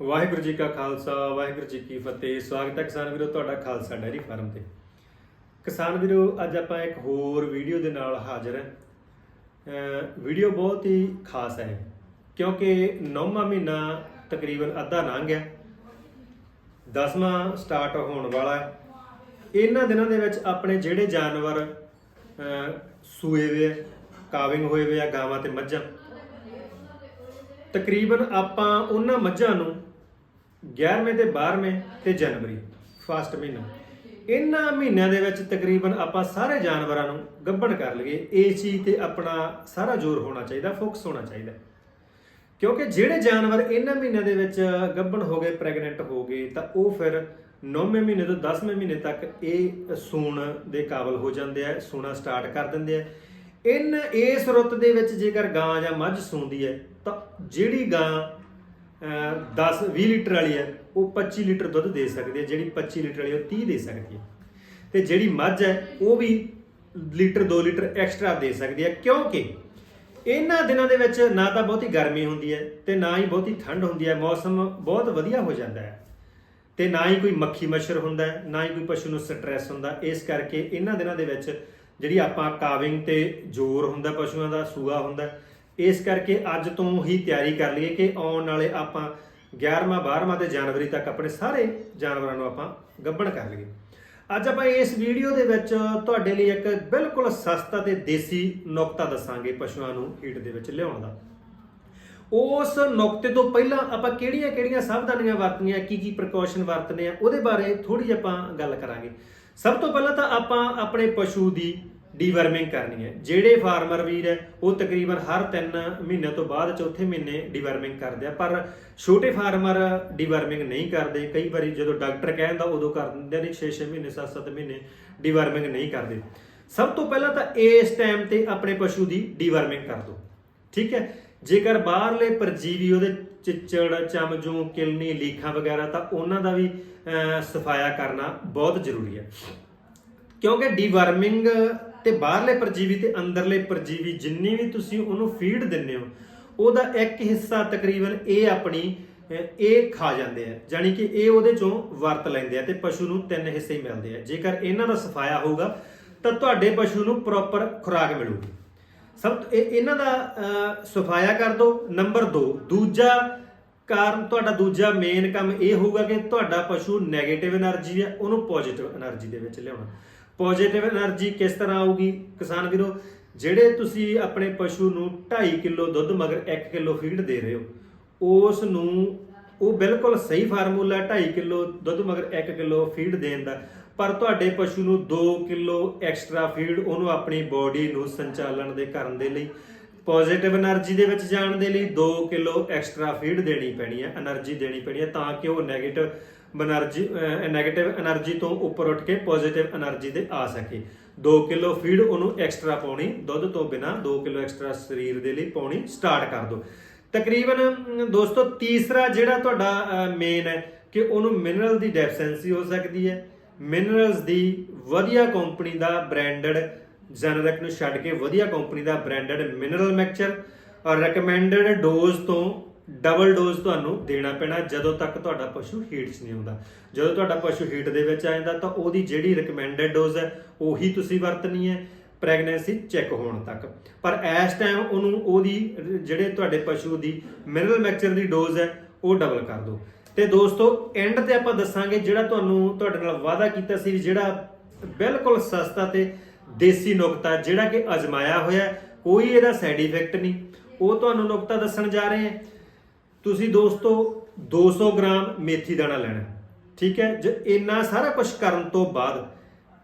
ਵਾਹਿਗੁਰੂ ਜੀ ਕਾ ਖਾਲਸਾ ਵਾਹਿਗੁਰੂ ਜੀ ਕੀ ਫਤਿਹ। ਸਵਾਗਤ ਹੈ ਕਿਸਾਨ ਵੀਰੋ ਤੁਹਾਡਾ ਖਾਲਸਾ ਡੈਰੀ ਫਾਰਮ ਤੇ। ਕਿਸਾਨ ਵੀਰੋ ਅੱਜ ਆਪਾਂ ਇੱਕ ਹੋਰ ਵੀਡੀਓ ਦੇ ਨਾਲ ਹਾਜ਼ਰ ਹਾਂ। ਵੀਡੀਓ ਬਹੁਤ ਹੀ ਖਾਸ ਹੈ। ਕਿਉਂਕਿ ਨੌਵਾਂ ਮਹੀਨਾ ਤਕਰੀਬਨ ਅੱਧਾ ਲੰਘ ਗਿਆ। ਦਸਵਾਂ ਸਟਾਰਟ ਹੋਣ ਵਾਲਾ ਹੈ। ਇਹਨਾਂ ਦਿਨਾਂ ਦੇ ਵਿੱਚ ਆਪਣੇ ਜਿਹੜੇ ਜਾਨਵਰ ਸੂਏ ਵੇ ਆ, ਕਾਵਿੰਗ ਹੋਏ ਵੇ ਆ ਗਾਵਾਂ ਤੇ ਮੱਝਾਂ ਤਕਰੀਬਨ ਆਪਾਂ ਉਹਨਾਂ ਮੱਝਾਂ ਨੂੰ 11ਵੇਂ ਤੇ 12ਵੇਂ ਤੇ ਜਨਵਰੀ ਫਸਟ ਮਹੀਨਾ। ਇਹਨਾਂ ਮਹੀਨਿਆਂ ਦੇ ਵਿੱਚ ਤਕਰੀਬਨ ਆਪਾਂ ਸਾਰੇ ਜਾਨਵਰਾਂ ਨੂੰ ਗੱਭਣ ਕਰ ਲਈਏ। ਇਸ ਚੀਜ਼ ਤੇ ਆਪਣਾ ਸਾਰਾ ਜ਼ੋਰ ਹੋਣਾ ਚਾਹੀਦਾ ਫੋਕਸ ਹੋਣਾ ਚਾਹੀਦਾ। ਕਿਉਂਕਿ ਜਿਹੜੇ ਜਾਨਵਰ ਇਹਨਾਂ ਮਹੀਨਿਆਂ ਦੇ ਵਿੱਚ ਗੱਭਣ ਹੋ ਗਏ ਪ੍ਰੈਗਨੈਂਟ ਹੋ ਗਏ, ਤਾਂ ਉਹ ਫਿਰ 9ਵੇਂ ਮਹੀਨੇ ਤੋਂ 10ਵੇਂ ਮਹੀਨੇ ਤੱਕ ਇਹ ਸੂਣ ਦੇ ਕਾਬਲ ਹੋ ਜਾਂਦੇ ਆ, ਸੂਣਾ ਸਟਾਰਟ ਕਰ ਦਿੰਦੇ ਆ। ਇਨ ਇਸ ਰੁੱਤ ਦੇ ਵਿੱਚ ਜੇਕਰ ਗਾਂ ਜਾਂ ਮੱਝ ਸੌਂਦੀ ਹੈ, ਤਾਂ ਜਿਹੜੀ ਗਾਂ 10 20 ਲੀਟਰ ਵਾਲੀ ਹੈ, ਉਹ 25 ਲੀਟਰ ਦੁੱਧ ਦੇ ਸਕਦੀ ਹੈ। ਜਿਹੜੀ 25 ਲੀਟਰ ਵਾਲੀ ਉਹ 30 ਦੇ ਸਕਦੀ ਹੈ। ਤੇ ਜਿਹੜੀ ਮੱਝ ਹੈ, ਉਹ ਵੀ ਲੀਟਰ 2 ਲੀਟਰ ਐਕਸਟਰਾ ਦੇ ਸਕਦੀ ਹੈ। ਕਿਉਂਕਿ ਇਹਨਾਂ ਦਿਨਾਂ ਦੇ ਵਿੱਚ ਨਾ ਤਾਂ ਬਹੁਤੀ ਗਰਮੀ ਹੁੰਦੀ ਹੈ ਤੇ ਨਾ ਹੀ ਬਹੁਤੀ ਠੰਡ ਹੁੰਦੀ ਹੈ। ਮੌਸਮ ਬਹੁਤ ਵਧੀਆ ਹੋ ਜਾਂਦਾ ਹੈ। ਤੇ ਨਾ ਹੀ ਕੋਈ ਮੱਖੀ ਮੱਛਰ ਹੁੰਦਾ ਹੈ, ਨਾ ਹੀ ਕੋਈ ਪਸ਼ੂ ਨੂੰ ਸਟ੍ਰੈਸ ਹੁੰਦਾ। ਇਸ ਕਰਕੇ ਇਹਨਾਂ ਦਿਨਾਂ ਦੇ ਵਿੱਚ ਜਿਹੜੀ ਆਪਾਂ ਕਾਵਿੰਗ ਤੇ ਜ਼ੋਰ ਹੁੰਦਾ, ਪਸ਼ੂਆਂ ਦਾ ਸੂਆ ਹੁੰਦਾ, ਇਸ ਕਰਕੇ ਅੱਜ ਤੋਂ ਹੀ ਤਿਆਰੀ ਕਰ ਲਈਏ ਕਿ ਆਉਣ ਵਾਲੇ ਆਪਾਂ 11ਵਾਂ 12ਵਾਂ ਤੇ ਜਨਵਰੀ ਤੱਕ ਆਪਣੇ ਸਾਰੇ ਜਾਨਵਰਾਂ ਨੂੰ ਆਪਾਂ ਗੱਬਣ ਕਰ ਲਈਏ। ਅੱਜ ਆਪਾਂ ਇਸ ਵੀਡੀਓ ਦੇ ਵਿੱਚ ਤੁਹਾਡੇ ਲਈ ਇੱਕ ਬਿਲਕੁਲ ਸਸਤਾ ਤੇ ਦੇਸੀ ਨੁਕਤਾ ਦੱਸਾਂਗੇ ਪਸ਼ੂਆਂ ਨੂੰ ਹੀਟ ਦੇ ਵਿੱਚ ਲਿਆਉਣ ਦਾ। ਉਸ ਨੁਕਤੇ ਤੋਂ ਪਹਿਲਾਂ ਆਪਾਂ ਕਿਹੜੀਆਂ-ਕਿਹੜੀਆਂ ਸਾਵਧਾਨੀਆਂ ਵਰਤਣੀਆਂ ਕੀ ਕੀ ਪ੍ਰੀਕਾਸ਼ਨ ਵਰਤਣੇ ਆ, ਉਹਦੇ ਬਾਰੇ ਥੋੜੀ ਜਿਹੀ ਆਪਾਂ ਗੱਲ ਕਰਾਂਗੇ। ਸਭ ਤੋਂ ਪਹਿਲਾਂ ਤਾਂ ਆਪਾਂ ਆਪਣੇ ਪਸ਼ੂ ਦੀ ਡੀਵਰਮਿੰਗ ਕਰਨੀ ਹੈ। ਜਿਹੜੇ ਫਾਰਮਰ ਵੀਰ ਹੈ, ਉਹ ਤਕਰੀਬਨ ਹਰ 3 ਮਹੀਨੇ ਤੋਂ ਬਾਅਦ ਚੌਥੇ ਮਹੀਨੇ ਡੀਵਰਮਿੰਗ ਕਰਦੇ ਆ। ਪਰ ਛੋਟੇ ਫਾਰਮਰ ਡੀਵਰਮਿੰਗ ਨਹੀਂ ਕਰਦੇ। ਕਈ ਵਾਰੀ ਜਦੋਂ ਡਾਕਟਰ ਕਹਿੰਦਾ, ਉਦੋਂ ਕਰ ਦਿੰਦੇ ਨੇ 6-6 ਮਹੀਨੇ 7-7 ਮਹੀਨੇ ਡੀਵਰਮਿੰਗ ਨਹੀਂ ਕਰਦੇ। ਸਭ ਤੋਂ ਪਹਿਲਾਂ ਤਾਂ ਇਸ ਟਾਈਮ ਤੇ ਆਪਣੇ ਪਸ਼ੂ ਦੀ ਡੀਵਰਮਿੰਗ ਕਰ ਦਿਓ। ਠੀਕ ਹੈ? ਜੇਕਰ ਬਾਹਰਲੇ ਪਰਜੀਵੀ ਉਹਦੇ ਚਿੱਚੜ, ਚਮਜੂ, ਕਿਲਨੀ, ਲੀਖਾਂ ਵਗੈਰਾ, ਤਾਂ ਉਹਨਾਂ ਦਾ ਵੀ ਸਫਾਇਆ ਕਰਨਾ ਬਹੁਤ ਜ਼ਰੂਰੀ ਹੈ। ਕਿਉਂਕਿ ਡੀਵਰਮਿੰਗ ਤੇ ਬਾਹਰਲੇ ਪਰਜੀਵੀ ਤੇ ਅੰਦਰਲੇ ਪਰਜੀਵੀ ਜਿੰਨੀ ਵੀ ਤੁਸੀਂ ਉਹਨੂੰ ਫੀਡ ਦਿੰਦੇ ਹੋ, ਉਹਦਾ ਇੱਕ ਹਿੱਸਾ ਤਕਰੀਬਨ ਇਹ ਆਪਣੀ ਇਹ ਖਾ ਜਾਂਦੇ ਆ। ਜਾਨੀ ਕਿ ਇਹ ਉਹਦੇ ਚੋਂ ਵਰਤ ਲੈਂਦੇ ਆ ਤੇ ਪਸ਼ੂ ਨੂੰ ਤਿੰਨ ਹਿੱਸੇ ਮਿਲਦੇ ਆ। ਜੇਕਰ ਇਹਨਾਂ ਦਾ ਸਫਾਇਆ ਹੋਊਗਾ, ਤਾਂ ਤੁਹਾਡੇ ਪਸ਼ੂ ਨੂੰ ਪ੍ਰੋਪਰ ਖੁਰਾਕ ਮਿਲੂਗੀ। ਸਭ ਇਹ ਇਹਨਾਂ ਦਾ ਸਫਾਇਆ ਕਰ ਦਿਓ। ਨੰਬਰ 2 ਦੂਜਾ ਕਾਰਨ ਤੁਹਾਡਾ ਦੂਜਾ ਮੇਨ ਕੰਮ ਇਹ ਹੋਊਗਾ ਕਿ ਤੁਹਾਡਾ ਪਸ਼ੂ ਨੈਗੇਟਿਵ એનર્ਜੀ ਹੈ, ਉਹਨੂੰ ਪੋਜ਼ਿਟਿਵ એનર્ਜੀ ਦੇ ਵਿੱਚ ਲਿਆਉਣਾ। ਪੋਜ਼ਿਟਿਵ એનર્ਜੀ ਕਿਸ ਤਰ੍ਹਾਂ ਆਊਗੀ? ਕਿਸਾਨ ਵੀਰੋ, ਜਿਹੜੇ ਤੁਸੀਂ ਆਪਣੇ ਪਸ਼ੂ ਨੂੰ 2.5 ਕਿਲੋ ਦੁੱਧ ਮਗਰ 1 ਕਿਲੋ ਫੀਡ ਦੇ ਰਹੇ ਹੋ, ਉਸ ਨੂੰ ਉਹ ਬਿਲਕੁਲ ਸਹੀ ਫਾਰਮੂਲਾ 2.5 ਕਿਲੋ ਦੁੱਧ ਮਗਰ 1 ਕਿਲੋ ਫੀਡ ਦੇਣ ਦਾ। ਪਰ ਤੁਹਾਡੇ ਪਸ਼ੂ ਨੂੰ 2 ਕਿਲੋ ਐਕਸਟਰਾ ਫੀਡ ਉਹਨੂੰ ਆਪਣੀ ਬਾਡੀ ਨੂੰ ਸੰਚਾਲਨ ਦੇ ਕਰਨ ਦੇ ਲਈ, ਪੋਜ਼ਿਟਿਵ એનર્ਜੀ ਦੇ ਵਿੱਚ ਜਾਣ ਦੇ ਲਈ 2 ਕਿਲੋ ਐਕਸਟਰਾ ਫੀਡ ਦੇਣੀ ਪੈਣੀ ਹੈ, એનર્ਜੀ ਦੇਣੀ ਪੈਣੀ ਹੈ ਤਾਂ ਕਿ ਉਹ ਨੈਗੇਟਿਵ એનર્ਜੀ ਨੈਗੇਟਿਵ એનર્ਜੀ ਤੋਂ ਉੱਪਰ ਉੱਠ ਕੇ ਪੋਜ਼ਿਟਿਵ એનર્ਜੀ 'ਤੇ ਆ ਸਕੇ। 2 ਕਿਲੋ ਫੀਡ ਉਹਨੂੰ ਐਕਸਟਰਾ ਪਾਉਣੀ ਦੁੱਧ ਤੋਂ ਬਿਨਾ 2 ਕਿਲੋ ਐਕਸਟਰਾ ਸਰੀਰ ਦੇ ਲਈ ਪਾਉਣੀ ਸਟਾਰਟ ਕਰ ਦਿਓ। ਤਕਰੀਬਨ ਦੋਸਤੋ, ਤੀਸਰਾ ਜਿਹੜਾ ਤੁਹਾਡਾ ਮੇਨ ਹੈ ਕਿ ਉਹਨੂੰ ਮਿਨਰਲ ਦੀ ਡੈਫੀਸ਼ੈਂਸੀ ਹੋ ਸਕਦੀ ਹੈ। ਮਿਨਰਲਸ ਦੀ ਵਧੀਆ ਕੰਪਨੀ ਦਾ ਬ੍ਰਾਂਡਡ ਜਨਰਕ ਨੂੰ ਛੱਡ ਕੇ ਵਧੀਆ ਕੰਪਨੀ ਦਾ ਬ੍ਰਾਂਡਡ ਮਿਨਰਲ ਮਿਕਸਚਰ ਔਰ ਰეკਮੈਂਡਡ ਡੋਜ਼ ਤੋਂ ਡਬਲ ਡੋਜ਼ ਤੁਹਾਨੂੰ ਦੇਣਾ ਪੈਣਾ ਜਦੋਂ ਤੱਕ ਤੁਹਾਡਾ ਪਸ਼ੂ ਹੀਟ 'ਚ ਨਹੀਂ ਆਉਂਦਾ। ਜਦੋਂ ਤੁਹਾਡਾ ਪਸ਼ੂ ਹੀਟ ਦੇ ਵਿੱਚ ਆ ਜਾਂਦਾ ਤਾਂ ਉਹਦੀ ਜਿਹੜੀ ਰეკਮੈਂਡਡ ਡੋਜ਼ ਹੈ, ਉਹੀ ਤੁਸੀਂ ਵਰਤਣੀ ਹੈ। ਪ੍ਰੈਗਨੈਂਸੀ ਚੈੱਕ ਹੋਣ ਤੱਕ। ਪਰ ਇਸ ਟਾਈਮ ਉਹਨੂੰ ਉਹਦੀ, ਜਿਹੜੇ ਤੁਹਾਡੇ ਪਸ਼ੂ ਦੀ ਮਿਨਰਲ ਮੈਕਚਰ ਦੀ ਡੋਜ਼ ਹੈ, ਉਹ ਡਬਲ ਕਰ ਦਿਓ। ਤੇ ਦੋਸਤੋ ਐਂਡ ਤੇ ਆਪਾਂ ਦੱਸਾਂਗੇ ਜਿਹੜਾ ਤੁਹਾਨੂੰ ਤੁਹਾਡੇ ਨਾਲ ਵਾਅਦਾ ਕੀਤਾ ਸੀ, ਜਿਹੜਾ ਬਿਲਕੁਲ ਸਸਤਾ ਤੇ ਦੇਸੀ ਨੁਕਤਾ, ਜਿਹੜਾ ਕਿ ਅਜਮਾਇਆ ਹੋਇਆ ਕੋਈ ਇਹਦਾ ਸਾਈਡ ਇਫੈਕਟ ਨਹੀਂ। ਉਹ ਤੁਹਾਨੂੰ ਨੁਕਤਾ ਦੱਸਣ ਜਾ ਰਹੇ ਹਾਂ। ਤੁਸੀਂ ਦੋਸਤੋ 200 ਗ੍ਰਾਮ ਮੇਥੀ ਦਾਣਾ ਲੈਣਾ ਠੀਕ ਹੈ? ਜੇ ਇੰਨਾ ਸਾਰਾ ਕੁਝ ਕਰਨ ਤੋਂ ਬਾਅਦ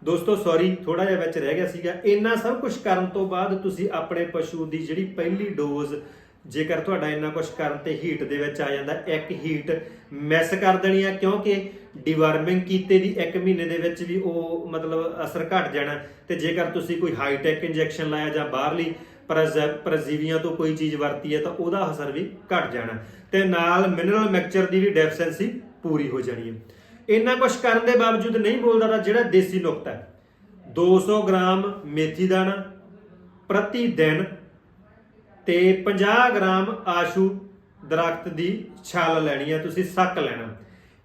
ਦੋਸਤੋ ਸੌਰੀ ਥੋੜਾ ਜਿਹਾ ਵਿੱਚ ਰਹਿ ਗਿਆ ਸੀਗਾ। ਇੰਨਾ ਸਭ ਕੁਝ ਕਰਨ ਤੋਂ ਬਾਅਦ ਤੁਸੀਂ ਆਪਣੇ ਪਸ਼ੂ ਦੀ ਜਿਹੜੀ ਪਹਿਲੀ ਡੋਜ਼ ਜੇਕਰ ਤੁਹਾਡਾ ਇੰਨਾ ਕੁਝ ਕਰਨ ਤੇ ਹੀਟ ਦੇ ਵਿੱਚ ਆ ਜਾਂਦਾ, ਇੱਕ ਹੀਟ ਮਿਸ ਕਰ ਦੇਣੀ ਆ, ਕਿਉਂਕਿ ਡੀਵਰਮਿੰਗ ਕੀਤੇ ਦੀ 1 ਮਹੀਨੇ ਦੇ ਵਿੱਚ ਵੀ ਉਹ ਮਤਲਬ ਅਸਰ ਘਟ ਜਾਣਾ। ਤੇ ਜੇਕਰ ਤੁਸੀਂ ਕੋਈ ਹਾਈ ਟੈਕ ਇੰਜੈਕਸ਼ਨ ਲਾਇਆ ਜਾਂ ਬਾਹਰਲੀ ਪ੍ਰਜ- ਪ੍ਰਜੀਵੀਆਂ ਤੋਂ ਕੋਈ ਚੀਜ਼ ਵਰਤੀ ਹੈ, ਤਾਂ ਉਹਦਾ ਅਸਰ ਵੀ ਘਟ ਜਾਣਾ। ਤੇ ਨਾਲ ਮਿਨਰਲ ਮਿਕਸਚਰ ਦੀ ਵੀ ਡੈਫੀਸ਼ੈਂਸੀ ਪੂਰੀ ਹੋ ਜਾਣੀ ਹੈ। ਇੰਨਾ ਕੁਝ ਕਰਨ ਦੇ ਬਾਵਜੂਦ ਨਹੀਂ ਬੋਲਦਾ ਤਾਂ ਜਿਹੜਾ ਦੇਸੀ ਨੁਕਤਾ ਹੈ। 200 ਗ੍ਰਾਮ ਮੇਥੀ ਦਾਣਾ ਪ੍ਰਤੀ ਦਿਨ ਤੇ 50 ਗ੍ਰਾਮ ਆਸ਼ੂ ਦਰਖਤ ਦੀ ਛਾਲ ਲੈਣੀ ਹੈ, ਤੁਸੀਂ ਸੱਕ ਲੈਣਾ।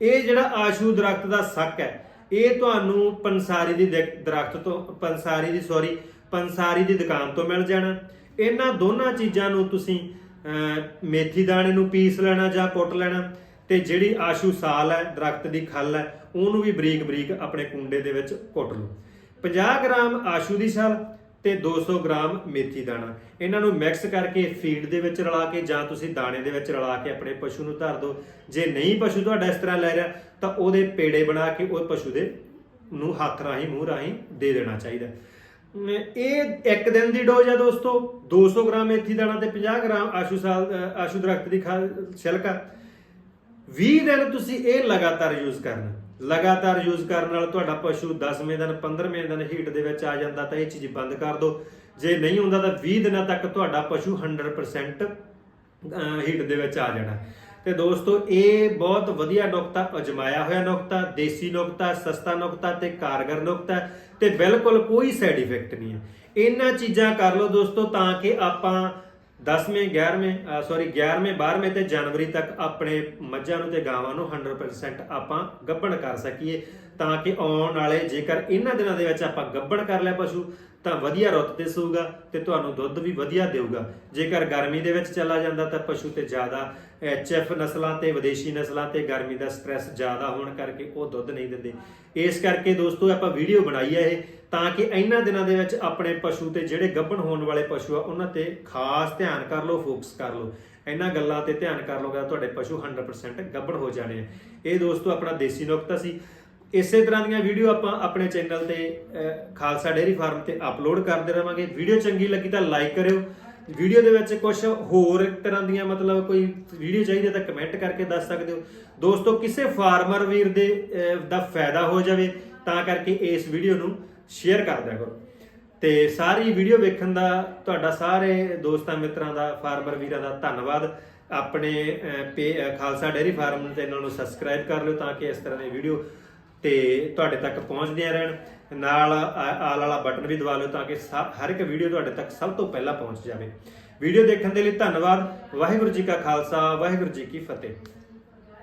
ਇਹ ਜਿਹੜਾ ਆਸ਼ੂ ਦਰਖਤ ਦਾ ਸੱਕ ਹੈ, ਇਹ ਤੁਹਾਨੂੰ ਪੰਸਾਰੀ ਦੀ ਦਿਕ- ਦਰਖਤ ਤੋਂ ਪੰਸਾਰੀ ਦੀ ਸੌਰੀ ਪੰਸਾਰੀ ਦੀ ਦੁਕਾਨ ਤੋਂ ਮਿਲ ਜਾਣਾ। ਇਹਨਾਂ ਦੋਨਾਂ ਚੀਜ਼ਾਂ ਨੂੰ ਤੁਸੀਂ ਮੇਥੀ ਦਾਣੇ ਨੂੰ ਪੀਸ ਲੈਣਾ ਜਾਂ ਕੁੱਟ ਲੈਣਾ। ਤੇ ਜਿਹੜੀ ਆਸ਼ੂ ਸਾਲ ਹੈ, ਦਰਖਤ ਦੀ ਖੱਲ ਹੈ, ਉਹਨੂੰ ਵੀ ਬਰੀਕ ਬਰੀਕ ਆਪਣੇ ਕੁੰਡੇ ਦੇ ਵਿੱਚ ਕੁੱਟ ਲਓ। 50 ਗ੍ਰਾਮ ਆਸ਼ੂ ਦੀ ਛਾਲ ਤੇ 200 ਗ੍ਰਾਮ ਮੇਥੀ ਦਾਣਾ। ਇਹਨਾਂ ਨੂੰ ਮਿਕਸ ਕਰਕੇ ਫੀਡ ਦੇ ਵਿੱਚ ਰਲਾ ਕੇ ਜਾਂ ਤੁਸੀਂ ਦਾਣੇ ਦੇ ਵਿੱਚ ਰਲਾ ਕੇ ਆਪਣੇ ਪਸ਼ੂ ਨੂੰ ਧਰ ਦਿਓ। ਜੇ ਨਹੀਂ ਪਸ਼ੂ ਤੁਹਾਡਾ ਇਸ ਤਰ੍ਹਾਂ ਲੈ ਰਿਹਾ, ਤਾਂ ਉਹਦੇ ਪੇੜੇ ਬਣਾ ਕੇ ਉਹ ਪਸ਼ੂ ਦੇ ਨੂੰ ਹੱਥ ਰਾਹੀਂ, ਮੂੰਹ ਰਾਹੀਂ ਦੇ ਦੇਣਾ ਚਾਹੀਦਾ। ਇਹ ਇੱਕ ਦਿਨ ਦੀ ਡੋਜ਼ ਹੈ ਦੋਸਤੋ। 200 ਗ੍ਰਾਮ ਮੇਥੀ ਦਾਣਾ ਤੇ 50 ਗ੍ਰਾਮ ਆਸ਼ੂ ਸਾਲ ਆਸ਼ੂ ਦਰਖਤ ਦੀ ਖਾ ਛਿਲਕਾ। 20 ਦਿਨ ਤੁਸੀਂ ਇਹ ਲਗਾਤਾਰ ਯੂਜ਼ ਕਰਨਾ। ਲਗਾਤਾਰ ਯੂਜ਼ ਕਰਨ ਨਾਲ ਤੁਹਾਡਾ ਪਸ਼ੂ 10ਵੇਂ ਦਿਨ 15ਵੇਂ ਦਿਨ ਹੀਟ ਦੇ ਵਿੱਚ ਆ ਜਾਂਦਾ ਤਾਂ ਇਹ ਚੀਜ਼ ਬੰਦ ਕਰ ਦਿਓ। ਜੇ ਨਹੀਂ ਹੁੰਦਾ ਤਾਂ 20 ਦਿਨਾਂ ਤੱਕ ਤੁਹਾਡਾ ਪਸ਼ੂ 100% ਹੀਟ ਦੇ ਵਿੱਚ ਆ ਜਾਣਾ। ਤੇ ਦੋਸਤੋ, ਇਹ ਬਹੁਤ ਵਧੀਆ ਨੁਕਤਾ, ਅਜਮਾਇਆ ਹੋਇਆ ਨੁਕਤਾ, ਦੇਸੀ ਨੁਕਤਾ, ਸਸਤਾ ਨੁਕਤਾ ਤੇ ਕਾਰਗਰ ਨੁਕਤਾ ਹੈ ਤੇ ਬਿਲਕੁਲ ਕੋਈ ਸਾਈਡ ਇਫੈਕਟ ਨਹੀਂ ਹੈ। ਇਹਨਾਂ ਚੀਜ਼ਾਂ ਕਰ ਲਓ ਦੋਸਤੋ ਤਾਂ ਕਿ ਆਪਾਂ 10ਵੇਂ 11ਵੇਂ ਸੌਰੀ 11ਵੇਂ 12ਵੇਂ ਤੇ ਜਨਵਰੀ ਤੱਕ ਆਪਣੇ ਮੱਝਾਂ ਨੂੰ ਤੇ ਗਾਵਾਂ ਨੂੰ 100% ਆਪਾਂ ਗੱਭਣ ਕਰ ਸਕੀਏ, ਤਾਂ ਕਿ ਆਉਣ ਵਾਲੇ ਜੇਕਰ ਇਹਨਾਂ ਦਿਨਾਂ ਦੇ ਵਿੱਚ ਆਪਾਂ ਗੱਭਣ ਕਰ ਲਿਆ ਪਸ਼ੂ, ਤਾਂ ਵਧੀਆ ਰੁੱਤ ਤੇ ਸੂਗਾ ਤੇ ਤੁਹਾਨੂੰ ਦੁੱਧ ਵੀ ਵਧੀਆ ਦੇਊਗਾ। ਜੇਕਰ ਗਰਮੀ ਦੇ ਵਿੱਚ ਚਲਾ ਜਾਂਦਾ ਤਾਂ ਪਸ਼ੂ ਤੇ ਜ਼ਿਆਦਾ ਐਚਐਫ ਨਸਲਾਂ ਤੇ ਵਿਦੇਸ਼ੀ ਨਸਲਾਂ ਤੇ ਗਰਮੀ ਦਾ ਸਟ੍ਰੈਸ ਜ਼ਿਆਦਾ ਹੋਣ ਕਰਕੇ ਉਹ ਦੁੱਧ ਨਹੀਂ ਦਿੰਦੇ। ਇਸ ਕਰਕੇ ਦੋਸਤੋ ਆਪਾਂ ਵੀਡੀਓ ਬਣਾਈ ਹੈ ਇਹ। ਤਾਂ ਕਿ ਇਹਨਾਂ ਦਿਨਾਂ ਦੇ ਵਿੱਚ ਆਪਣੇ ਪਸ਼ੂ ਤੇ ਜਿਹੜੇ ਗੱਭਣ ਹੋਣ ਵਾਲੇ ਪਸ਼ੂ ਆ, ਉਹਨਾਂ ਤੇ ਖਾਸ ਧਿਆਨ ਕਰ ਲਓ ਫੋਕਸ ਕਰ ਲਓ। ਇਹਨਾਂ ਗੱਲਾਂ ਤੇ ਧਿਆਨ ਕਰ ਲਓਗੇ, ਤੁਹਾਡੇ ਪਸ਼ੂ 100% ਗੱਭਣ ਹੋ ਜਾਣੇ ਆ। ਇਹ ਦੋਸਤੋ ਆਪਣਾ ਦੇਸੀ ਨੁਕਤਾ ਸੀ। ਇਸੇ ਤਰ੍ਹਾਂ ਦੀਆਂ ਵੀਡੀਓ ਆਪਾਂ ਆਪਣੇ ਚੈਨਲ ਤੇ ਖਾਲਸਾ ਡੇਅਰੀ ਫਾਰਮ ਤੇ ਅਪਲੋਡ ਕਰਦੇ ਰਵਾਂਗੇ। ਵੀਡੀਓ ਚੰਗੀ ਲੱਗੀ ਤਾਂ ਲਾਈਕ ਕਰਿਓ। ਵੀਡੀਓ ਦੇ ਵਿੱਚ ਕੁਝ ਹੋਰ ਤਰ੍ਹਾਂ ਦੀਆਂ ਮਤਲਬ ਕੋਈ ਵੀਡੀਓ ਚਾਹੀਦੀ ਹੈ ਤਾਂ ਕਮੈਂਟ ਕਰਕੇ ਦੱਸ ਸਕਦੇ ਹੋ। ਦੋਸਤੋ, ਕਿਸੇ ਫਾਰਮਰ ਵੀਰ ਦੇ ਦਾ ਫਾਇਦਾ ਹੋ ਜਾਵੇ, ਤਾਂ ਕਰਕੇ ਇਸ ਵੀਡੀਓ ਨੂੰ ਸ਼ੇਅਰ ਕਰ ਦਿਆ ਕਰੋ। ਤੇ ਸਾਰੀ ਵੀਡੀਓ ਵੇਖਣ ਦਾ ਤੁਹਾਡਾ ਸਾਰੇ ਦੋਸਤਾਂ ਮਿੱਤਰਾਂ ਦਾ ਫਾਰਮਰ ਵੀਰਾਂ ਦਾ ਧੰਨਵਾਦ। ਆਪਣੇ ਪੇ- ਖਾਲਸਾ ਡੇਅਰੀ ਫਾਰਮ ਚੈਨਲ ਨੂੰ ਸਬਸਕ੍ਰਾਈਬ ਕਰ ਲਿਓ ਤਾਂ ਕਿ ਇਸ ਤਰ੍ਹਾਂ ਦੀ ਵੀਡੀਓ ਤੇ ਤੁਹਾਡੇ ਤੱਕ ਪਹੁੰਚਦੀਆਂ ਰਹਿਣ। ਨਾਲ ਆਲ ਵਾਲਾ ਬਟਨ ਵੀ ਦਬਾ ਲਿਓ ਤਾਂ ਕਿ ਸਭ- ਹਰ ਇੱਕ ਵੀਡੀਓ ਤੁਹਾਡੇ ਤੱਕ ਸਭ ਤੋਂ ਪਹਿਲਾਂ ਪਹੁੰਚ ਜਾਵੇ। ਵੀਡੀਓ ਦੇਖਣ ਦੇ ਲਈ ਧੰਨਵਾਦ। ਵਾਹਿਗੁਰੂ ਜੀ ਕਾ ਖਾਲਸਾ, ਵਾਹਿਗੁਰੂ ਜੀ ਕੀ ਫਤਿਹ।